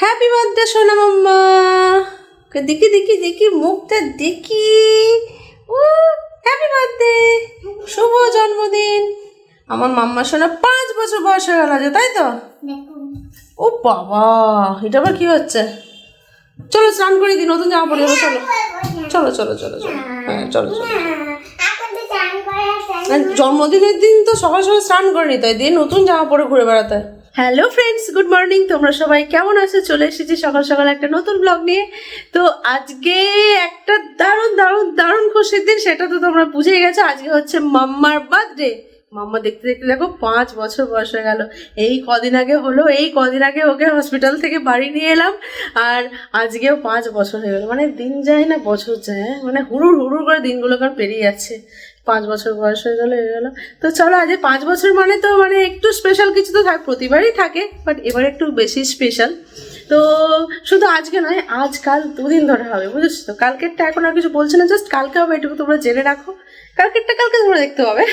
Happy birthday সোনা মাম্মা। দেখি দেখি দেখি মুখটা দেখি। ও হ্যাপি বার্থডে শুভ জন্মদিন। আমার মাম্মা সোনা পাঁচ বছর বয়স হয়ে গেল তাই তো? ও বাবা এটা আবার কি হচ্ছে? চলো স্নান করে দিই নতুন জামা পরে চলো। চলো চলো চলো চলো। হ্যাঁ চলো চলো। জন্মদিনের দিন তো সকাল সকাল স্নান করে নিতে হয় দিয়ে নতুন জামা পরে ঘুরে বেড়াতে। হ্যালো ফ্রেন্ডস গুড মর্নিং তোমরা সবাই কেমন আছো? চলে এসেছি সকাল সকাল একটা নতুন ব্লগ নিয়ে। তো আজকে একটা দারুণ দারুণ দারুণ খুশির দিন, সেটা তো তোমরা বুঝেই গেছো। আজকে হচ্ছে মাম্মার বার্থডে মাম্মা দেখতে দেখতে দেখো, পাঁচ বছর বয়স হয়ে গেল। এই কদিন আগে হলো, এই কদিন আগে ওকে হসপিটাল থেকে বাড়ি নিয়ে এলাম। আর আজকেও পাঁচ বছর হয়ে গেল। মানে দিন যায় না, বছর যায়? মানে হুড়ুর হুড়ুর করে দিনগুলো কারণ পেরিয়ে যাচ্ছে। পাঁচ বছর বয়স হয়ে গেল হয়ে গেল। তো চলো আজ পাঁচ বছর মানে তো মানে একটু স্পেশাল কিছু তো থাক, প্রতিবারই থাকে বাট এবার একটু বেশি স্পেশাল তো শুধু আজকে নয়, আজকাল দুদিন ধরে হবে, বুঝেছ? তো কালকেরটা এখন আর কিছু বলছে না জাস্ট কালকে হবে, এটুকু তোমরা জেনে রাখো। কালকেরটা কালকে তোমরা দেখতে পাবে।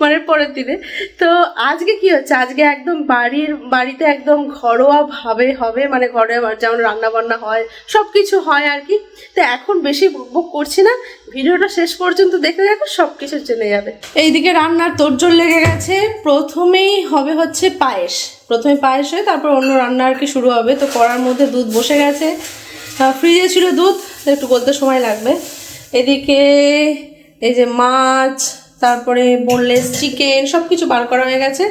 মানে পরের দিনে। তো আজকে কি হচ্ছে? আজকে একদম বাড়ির, বাড়িতে একদম ঘরোয়া ভাবে হবে মানে ঘরে যেমন রান্না বান্না হয় সব কিছু হয় আর কি। তো এখন বেশি বুক করছি না। ভিডিওটা শেষ পর্যন্ত দেখে দেখো সব কিছু জেনে যাবে। এইদিকে রান্নার তোড়জোড় লেগে গেছে। প্রথমেই হবে হচ্ছে পায়েস। প্রথমে পায়েস হয়ে, তারপর অন্য রান্না আর কি শুরু হবে। তো করার মধ্যে দুধ বসে গেছে। ফ্রিজে ছিল দুধ, একটু বলতে সময় লাগবে। এদিকে এই যে মাছ তারপরে বোনলেস চিকেন সব কিছু বার করা হয়ে গেছে।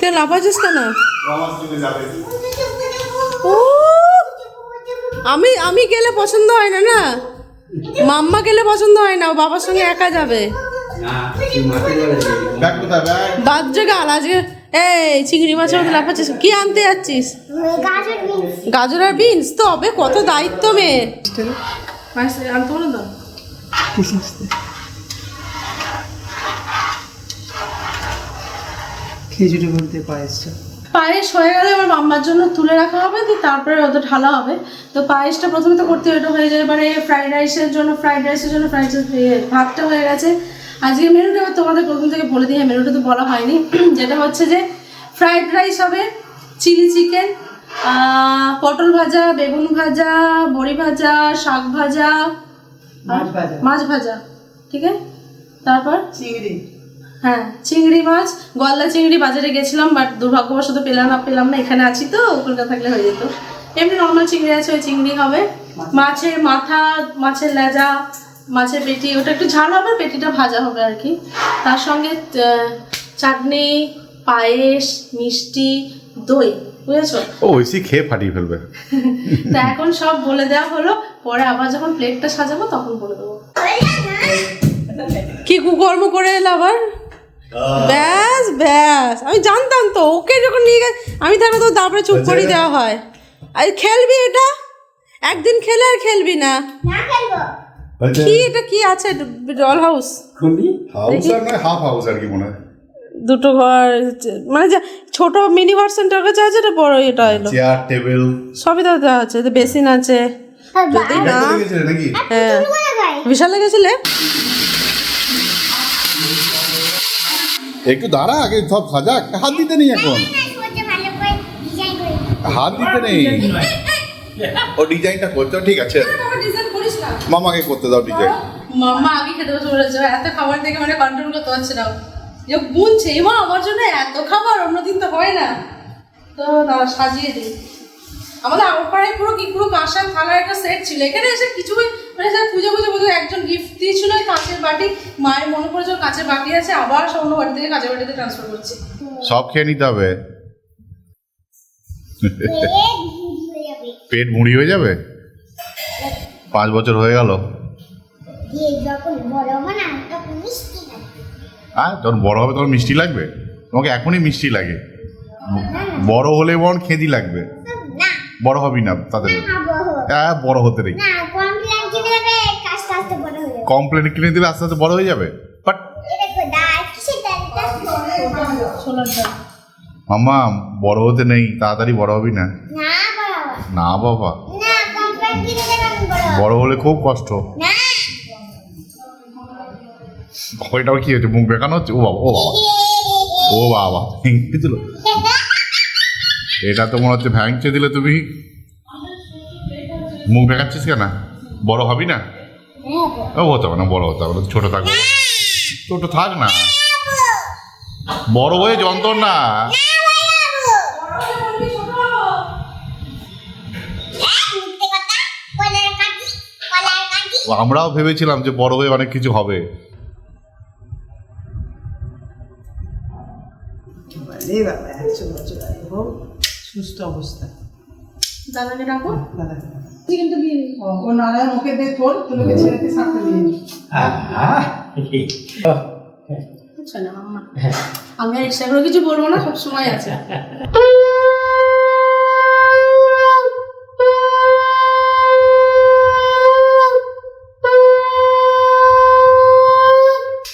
তুই লাফাচ্ছিস কেন। ও আমি আমি গেলে পছন্দ হয় না না? মাম্মা গেলে পছন্দ হয় না ও বাবার সঙ্গে একা যাবে? বাদ গাল আজকে এই চিংড়ি মাছের মধ্যে লাফাচ্ছিস কি আনতে যাচ্ছিস? গাজর আর বিনস? কত দায়িত্ব মেয়ে আনতে বলো তো খিচুড়ি বলতে পায়েসটা পায়েস হয়ে গেলে আমার মাম্মার জন্য তুলে রাখা হবে দিয়ে তারপরে ওদের ঢালা হবে। তো পায়েসটা প্রথমে তো করতে এটা হয়ে যায় এবারে ফ্রাইড রাইসের জন্য ফ্রাইড রাইসের জন্য ফ্রাইড রাইস ভাতটা হয়ে গেছে। আজকে মেনুটা তোমাদের প্রথম থেকে বলে দিই মেনুটা তো বলা হয়নি। যেটা হচ্ছে যে ফ্রাইড রাইস হবে চিলি চিকেন পটল ভাজা বেগুন ভাজা বড়ি ভাজা শাক ভাজা মাছ ভাজা। মাছ ভাজা ঠিক আছে? তারপর? চিংড়ি। হ্যাঁ চিংড়ি মাছ গলদা চিংড়ি বাজারে গেছিলাম বাট দুর্ভাগ্যবশত পেলাম না পেলাম না এখানে আছি তো কলকাতা থাকলে হয়ে যেত। এমনি নর্মাল চিংড়ি আছে ওই চিংড়ি হবে। মাছের মাথা মাছের লেজা মাছের পেটি ওটা একটু ঝাল হবে পেটিটা ভাজা হবে আর কি। তার সঙ্গে চাটনি পায়েস মিষ্টি দই বুঝেছ? ও খেয়ে ফাটিয়ে ফেলবে। তা এখন সব বলে দেওয়া হলো পরে আবার যখন প্লেটটা সাজাবো তখন বলে দেবো। কি কুকর্ম করে এলো আবার? ব্যাস ব্যাস। আমি জানতাম তো ওকে যখন নিয়ে গেছে আমি তাহলে তো তারপরে চুপ করে দেওয়া হয়। আর খেলবি এটা? একদিন খেলে আর খেলবি না। কি এটা কি আছে? ডল হাউস হাউস আর নয় হাফ হাউস আর কি মনে হয়। দুটো ঘর মানে যে ছোট মিনি ভার্সনটার কাছে আছে এটা বড় এটা এলো? চেয়ার টেবিল সবই তো দেওয়া আছে বেসিন আছে। যদি না হ্যাঁ বিশাল লেগেছিলে? একটু দাঁড়া আগে সব সাজা। হাত দিতে নেই এখন। হাত দিতে নেই। ও ডিজাইনটা করছ ঠিক আছে। মামাকে করতে দাও ডিজাইন মাম্মা আগে খেতে বসে পড়েছে এত খাবার দেখে মানে কন্ট্রোল করতে পারছে না। যে বুনছে এমা আমার জন্য এত খাবার অন্যদিন তো হয় না। তো দাঁড়া সাজিয়ে দিই। আমাদের আমার পাড়ায় পুরো কি পুরো কাঁসার থালার একটা সেট ছিল। এখানে এসে কিছু মানে স্যার খুঁজে পুজো পুজো একজন গিফট দিয়েছিল ওই কাঁচের বাটি। মায়ের মনে পড়েছে ওর কাঁচের বাটি আছে আবার সব অন্য বাড়ি থেকে কাঁচের বাটিতে ট্রান্সফার করছে। সব খেয়ে নিতে হবে। পেট মুড়ি হয়ে যাবে? পাঁচ বছর হয়ে গেল। যখন বড় হবে তখন মিষ্টি লাগবে। হ্যাঁ যখন বড় হবে তখন মিষ্টি লাগবে? তোমাকে এখনই মিষ্টি লাগে। বড় হলে বরং খেদি লাগবে। না। বড় হবি না তাদের। বড় হ্যাঁ বড় হতে নেই কমপ্লেন কিনে দেবে আস্তে বড় হয়ে যাবে। কমপ্লেন কিনে দিলে আস্তে আস্তে বড় হয়ে যাবে। বাট মামা বড় হতে নেই তাড়াতাড়ি বড় হবি না। না বড় হবে। না বাবা। বড় হলে খুব কষ্ট। না। ওইটা কি হচ্ছে মুখ বেকানো হচ্ছে? ও বাবা ও বাবা। ও বাবা ভেঙে দিল। এটা তো মনে হচ্ছে ভ্যাংচে দিলে তুমি। মুখ দেখাচ্ছিস কেন? বড় হবি না? ও হতে হবে না বড় হতে হবে না ছোট থাকবে। ছোট থাক না। বড় হয়ে যন্ত্রণা। আমরাও ভেবেছিলাম যে বড় হয়ে অনেক কিছু হবে। সুস্থ অবস্থা। দাদাকে ডাকো। দাদা। চিকেনটা দিয়ে ও নারায়ণ ওকে দে তোর তোকে ছেড়ে দিয়ে সাথে দিয়ে নি আচ্ছা আমি আর এক্সট্রা করে কিছু বলব না সব সময় আছে।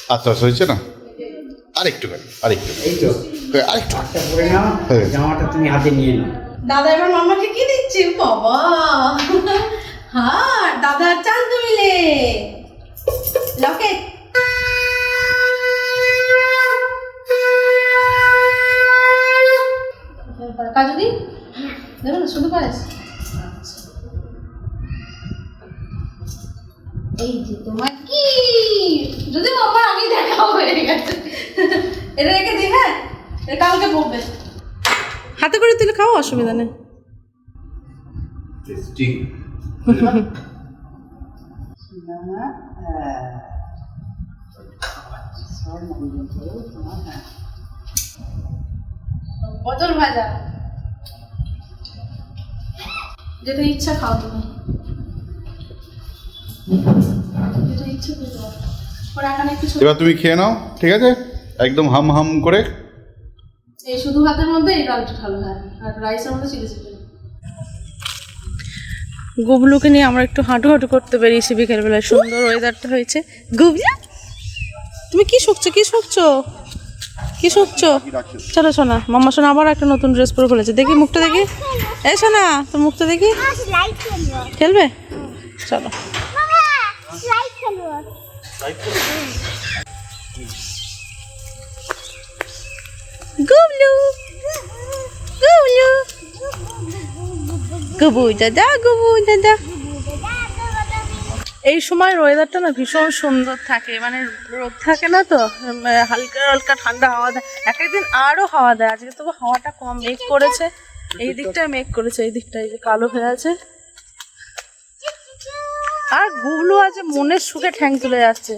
আচ্ছা আচ্ছা হয়েছে না? আরেকটু খানি আরেকটু আরেকটু পরে নাও হ্যাঁ। জামাটা তুমি হাতে নিয়ে নাও। দাদা এবার মাম্মাকে কি দিচ্ছে? বাবা। হ্যাঁ দাদা চাঁদ মিলে লকেট। কাজু দি দেবে না শুধু পায়েস এই যে তোমার কি যদি মামার আগে দেখা হয়ে গেছে এটা রেখে দিই হ্যাঁ এটা কালকে পড়বে হাতে করে তুলে খাও অসুবিধা নেই। পটল ভাজা। যেটা ইচ্ছা খাও তুমি। যেটা ইচ্ছা এবার তুমি খেয়ে নাও ঠিক আছে? একদম হাম হাম করে এই শুধু ভাতের মধ্যে এটা একটু ভালো হয় আর রাইসের মধ্যে চিলি চিকেন। গুবলুকে নিয়ে আমরা একটু হাঁটু হাঁটু করতে বেরিয়েছি বিকেলবেলায় সুন্দর ওয়েদারটা হয়েছে। গুবলু তুমি কি শুকছো কি শুকছো? কি শুকছো? চলো সোনা মাম্মা সোনা আবার একটা নতুন ড্রেস পরে ফেলেছে। দেখি মুখটা দেখি। এই সোনা তোর মুখটা দেখি। খেলবে? চলো। এই সময় ওয়েদারটা না ভীষণ সুন্দর থাকে মানে রোদ থাকে না তো হালকা হালকা ঠান্ডা হাওয়া দেয়। এক একদিন আরও হাওয়া দেয়, আজকে তবু হাওয়াটা কম মেঘ করেছে। এই দিকটায় মেঘ করেছে, এই দিকটায় যে কালো হয়ে আছে। আর গুবলু আছে মনের সুখে ঠ্যাং তুলে যাচ্ছে।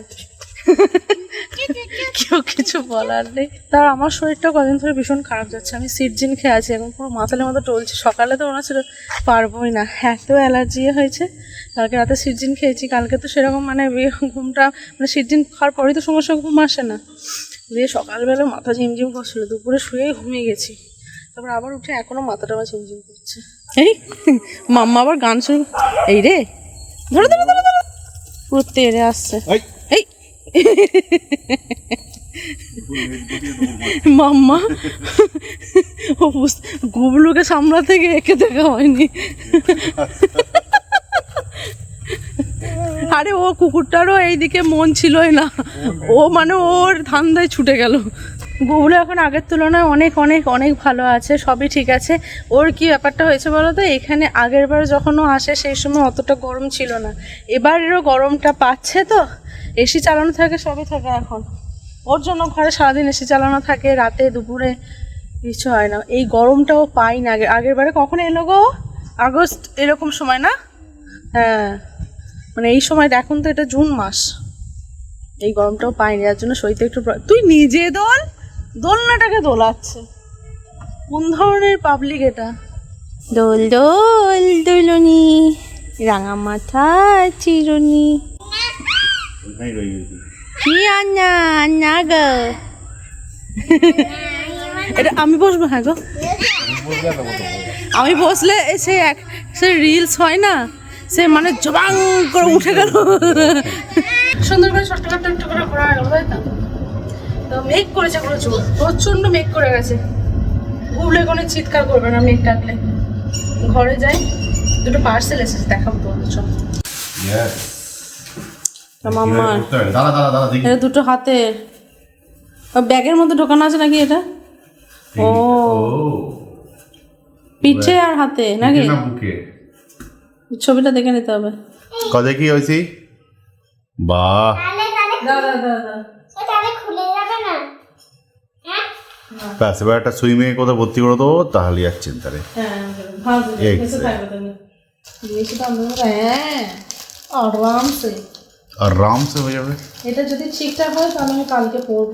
কেউ কিছু বলার নেই। তার আমার শরীরটা কদিন ধরে ভীষণ খারাপ যাচ্ছে। আমি সিটজিন খেয়ে আছি এখন পুরো মাথালের মতো টলছে। সকালে তো মনে ছিল পারবোই না এত অ্যালার্জি হয়েছে। কালকে রাতে সিটজিন খেয়েছি কালকে তো সেরকম মানে ঘুমটা মানে সিটজিন খাওয়ার পরেই তো সমস্যা ঘুম আসে না। দিয়ে সকালবেলা মাথা ঝিমঝিম করছিল দুপুরে শুয়েই ঘুমিয়ে গেছি। তারপর আবার উঠে এখনও মাথাটা আমার ঝিমঝিম করছে। এই মাম্মা আবার গান শুরু এই রে ধরো ধরো ধরো ধরো। পুরো তেড়ে আসছে। এই। এই। মাম্মা ও গুবলুকে সামলাতে গিয়ে একে দেখা হয়নি। আরে ও কুকুরটারও এইদিকে মন ছিলই না। ও মানে ওর ধান্দায় ছুটে গেল। গুবলু এখন আগের তুলনায় অনেক অনেক অনেক ভালো আছে সবই ঠিক আছে। ওর কি ব্যাপারটা হয়েছে বলো তো? এখানে আগের বার যখন ও আসে সেই সময় অতটা গরম ছিল না। এবারেরও গরমটা পাচ্ছে তো? এসি চালানো থাকে সবই থাকে এখন। ওর জন্য ঘরে সারাদিন এসে চালানো থাকে রাতে দুপুরে কিছু হয় না। এই গরমটাও পাই না। আগে আগের বারে কখন এলো গো? আগস্ট এরকম সময় না? হ্যাঁ। মানে এই সময় এখন তো এটা জুন মাস। এই গরমটাও পাইনি যার জন্য সইতে একটু তুই নিজে দোল? দোলনাটাকে দোলাচ্ছে। কোন ধরনের পাবলিক এটা? দোল দোল দোলনি রাঙা মাথা চিরুনি রয়ে গেছি? কি আন্না আন্না গো এটা আমি বসবো হ্যাঁ গো। আমি বসলে সে এক সে রিলস হয় না সে মানে জবাং করে উঠে গেল। সুন্দর করে ছোট্ট ছোট্ট একটু করে ঘোরা গেল তাই তো? তো মেঘ করেছে প্রচুর প্রচণ্ড মেঘ করে গেছে। ঘুরলে কোনো চিৎকার করবে না মেঘ ডাকলে ঘরে যাই দুটো পার্সেল এসেছে দেখাবো তোমাদের চল মাম্মার দাদা দাদা দাদা দেখি। এটা দুটো হাতের ও ব্যাগের মধ্যে ঢোকানো আছে নাকি এটা? ও। পিঠে আর হাতে নাকি? ছবিটা দেখে নিতে হবে। কদে কি হয়েছি? বাহ। হ্যাঁ? ব্যাস এবার একটা সুইমিং কোথাও ভর্তি করে দেবো তাহলে আর চিন্তা নেই। হ্যাঁ Exactly. আরামসে আরামসে হয়ে যাবে? এটা যদি ঠিকঠাক হয় তাহলে আমি কালকে পড়ব।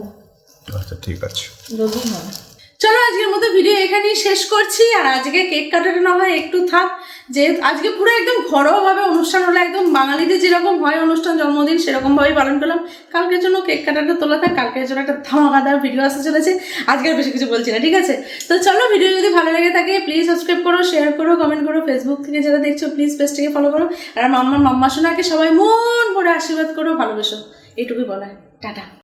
আচ্ছা ঠিক আছে। যদি হয়। চলো আজকের মতো ভিডিও এখানেই শেষ করছি। আর আজকে কেক কাটাটা না হয় একটু থাক। যে আজকে পুরো একদম ঘরোয়াভাবে অনুষ্ঠান হলো বাঙালিদের যেরকম হয় অনুষ্ঠান, জন্মদিন সেরকমভাবেই পালন করলাম। কালকের জন্য কেক কাটাটা তোলা থাক, কালকের জন্য একটা ধামাকাদার ভিডিও আসতে চলেছে। আজকে বেশি কিছু বলছি না, ঠিক আছে? তো চলো ভিডিও যদি ভালো লাগে থাকে প্লিজ সাবস্ক্রাইব করো শেয়ার করো কমেন্ট করো ফেসবুক থেকে যারা দেখছ প্লিজ পেজটাকে ফলো করো। আর মাম্মার মাম্মা সোনাকে সবাই মন ভরে আশীর্বাদ করো, ভালোবেসো। এটুকুই বলা টাটা।